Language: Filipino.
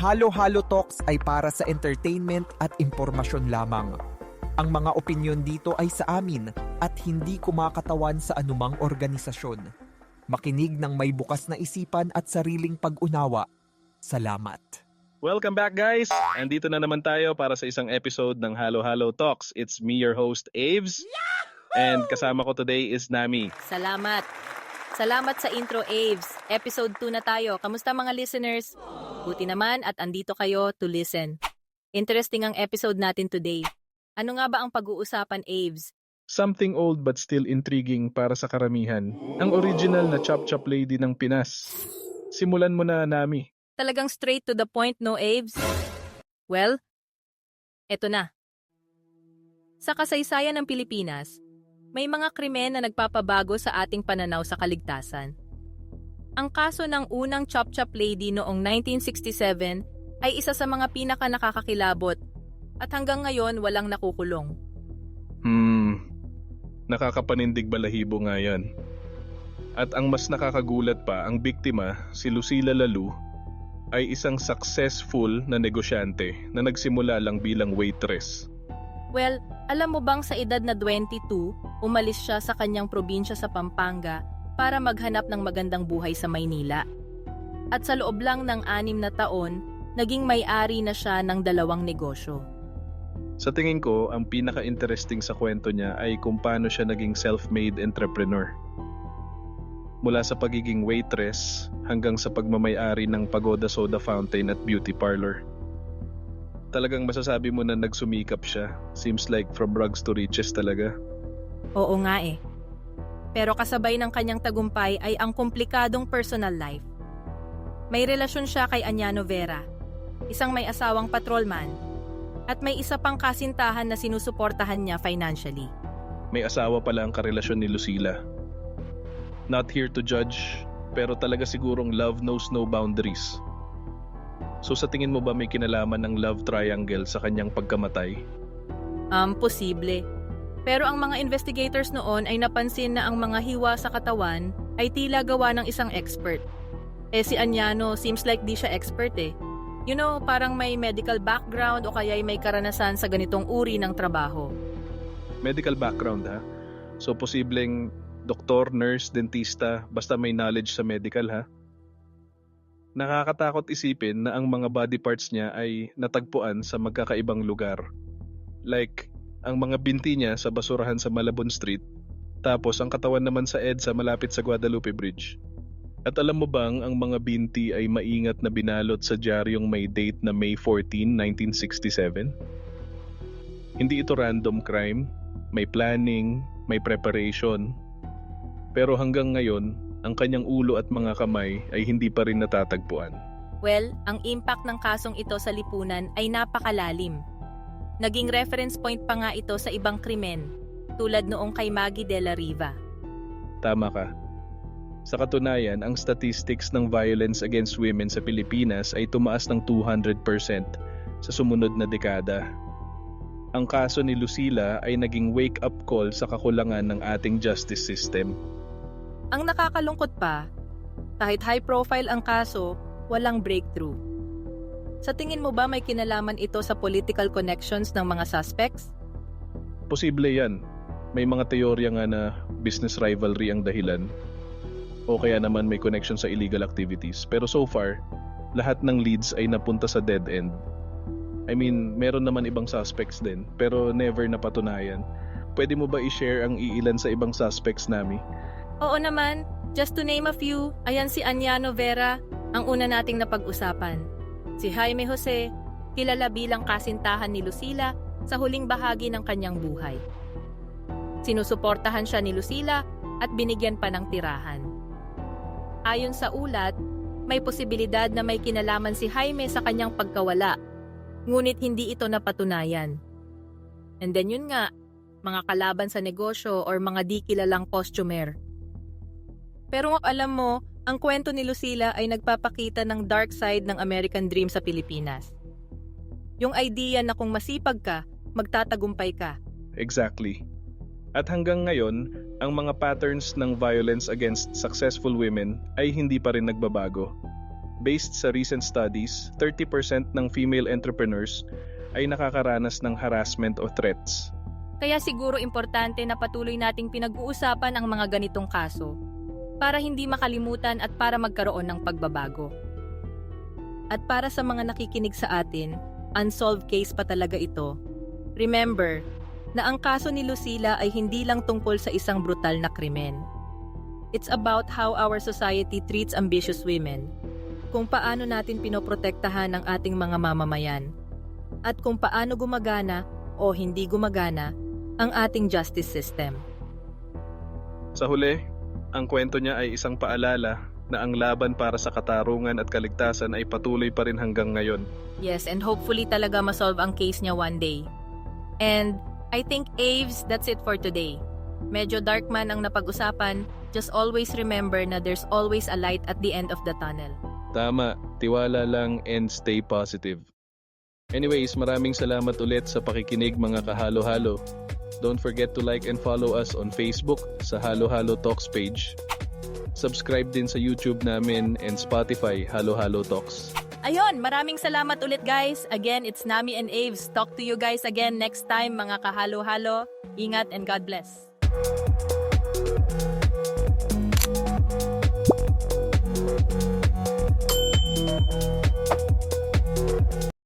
Halo-Halo Talks ay para sa entertainment at impormasyon lamang. Ang mga opinyon dito ay sa amin at hindi kumakatawan sa anumang organisasyon. Makinig ng may bukas na isipan at sariling pag-unawa. Salamat. Welcome back guys! Andito na naman tayo para sa isang episode ng Halo Halo Talks. It's me, your host, Aves. And kasama ko today is Nami. Salamat. Salamat sa intro, Aves. Episode 2 na tayo. Kamusta mga listeners? Buti naman at andito kayo to listen. Interesting ang episode natin today. Ano nga ba ang pag-uusapan, Aves? Something old but still intriguing para sa karamihan. Ang original na Chop Chop Lady ng Pinas. Simulan mo na, Nami. Talagang straight to the point, no, Aves? Well, eto na. Sa kasaysayan ng Pilipinas, may mga krimen na nagpapabago sa ating pananaw sa kaligtasan. Ang kaso ng unang Chop Chop Lady noong 1967 ay isa sa mga pinaka nakakakilabot at hanggang ngayon walang nakukulong. Hmm, nakakapanindig balahibo nga yan. At ang mas nakakagulat pa, ang biktima, si Lucila Lalu, ay isang successful na negosyante na nagsimula lang bilang waitress. Well, alam mo bang sa edad na 22, umalis siya sa kanyang probinsya sa Pampanga para maghanap ng magandang buhay sa Maynila. At sa loob lang ng anim na taon, naging may-ari na siya ng dalawang negosyo. Sa tingin ko, ang pinaka-interesting sa kwento niya ay kung paano siya naging self-made entrepreneur. Mula sa pagiging waitress hanggang sa pagmamayari ng Pagoda Soda Fountain at Beauty Parlor. Talagang masasabi mo na nagsumikap siya. Seems like from rags to riches talaga. Oo nga eh. Pero kasabay ng kanyang tagumpay ay ang komplikadong personal life. May relasyon siya kay Anyano Vera, isang may asawang patrolman, at may isa pang kasintahan na sinusuportahan niya financially. May asawa pala ang karelasyon ni Lucila. Not here to judge, pero talaga sigurong love knows no boundaries. So sa tingin mo ba may kinalaman ng love triangle sa kanyang pagkamatay? Um, posible. Pero ang mga investigators noon ay napansin na ang mga hiwa sa katawan ay tila gawa ng isang expert. Eh si Anyano seems like di siya expert eh. You know, parang may medical background o kaya may karanasan sa ganitong uri ng trabaho. Medical background ha? So posibleng doktor, nurse, dentista, basta may knowledge sa medical ha? Nakakatakot isipin na ang mga body parts niya ay natagpuan sa magkakaibang lugar. Like, ang mga binti niya sa basurahan sa Malabon Street, tapos ang katawan naman sa EDSA malapit sa Guadalupe Bridge. At alam mo bang ang mga binti ay maingat na binalot sa diaryong may date na May 14, 1967? Hindi ito random crime, may planning, may preparation. Pero hanggang ngayon, ang kanyang ulo at mga kamay ay hindi pa rin natatagpuan. Well, ang impact ng kasong ito sa lipunan ay napakalalim. Naging reference point pa nga ito sa ibang krimen, tulad noong kay Maggie de la Riva. Tama ka. Sa katunayan, ang statistics ng violence against women sa Pilipinas ay tumaas ng 200% sa sumunod na dekada. Ang kaso ni Lucila ay naging wake-up call sa kakulangan ng ating justice system. Ang nakakalungkot pa, kahit high profile ang kaso, walang breakthrough. Sa tingin mo ba may kinalaman ito sa political connections ng mga suspects? Posible yan. May mga teorya nga na business rivalry ang dahilan o kaya naman may connection sa illegal activities. Pero so far, lahat ng leads ay napunta sa dead end. I mean, meron naman ibang suspects din, pero never napatunayan. Pwede mo ba i-share ang iilan sa ibang suspects nami? Oo naman, just to name a few, ayan si Anyano Vera, ang una nating napag-usapan. Si Jaime Jose, kilala bilang kasintahan ni Lucila sa huling bahagi ng kanyang buhay. Sinusuportahan siya ni Lucila at binigyan pa ng tirahan. Ayon sa ulat, may posibilidad na may kinalaman si Jaime sa kanyang pagkawala, ngunit hindi ito napatunayan. And then yun nga, mga kalaban sa negosyo or mga di kilalang customer. Pero alam mo, ang kwento ni Lucila ay nagpapakita ng dark side ng American Dream sa Pilipinas. Yung idea na kung masipag ka, magtatagumpay ka. Exactly. At hanggang ngayon, ang mga patterns ng violence against successful women ay hindi pa rin nagbabago. Based sa recent studies, 30% ng female entrepreneurs ay nakakaranas ng harassment o threats. Kaya siguro importante na patuloy nating pinag-uusapan ang mga ganitong kaso para hindi makalimutan at para magkaroon ng pagbabago. At para sa mga nakikinig sa atin, unsolved case pa talaga ito. Remember na ang kaso ni Lucila ay hindi lang tungkol sa isang brutal na krimen. It's about how our society treats ambitious women, kung paano natin pinoprotektahan ang ating mga mamamayan, at kung paano gumagana o hindi gumagana ang ating justice system. Sa huli, ang kwento niya ay isang paalala na ang laban para sa katarungan at kaligtasan ay patuloy pa rin hanggang ngayon. Yes, and hopefully talaga masolve ang case niya one day. And I think Aves, that's it for today. Medyo dark man ang napag-usapan, just always remember na there's always a light at the end of the tunnel. Tama, tiwala lang and stay positive. Anyways, maraming salamat ulit sa pakikinig mga kahalo-halo. Don't forget to like and follow us on Facebook sa Halo Halo Talks page. Subscribe din sa YouTube namin and Spotify Halo Halo Talks. Ayun, maraming salamat ulit guys. Again, it's Nami and Aves. Talk to you guys again next time mga kahalo-halo. Ingat and God bless.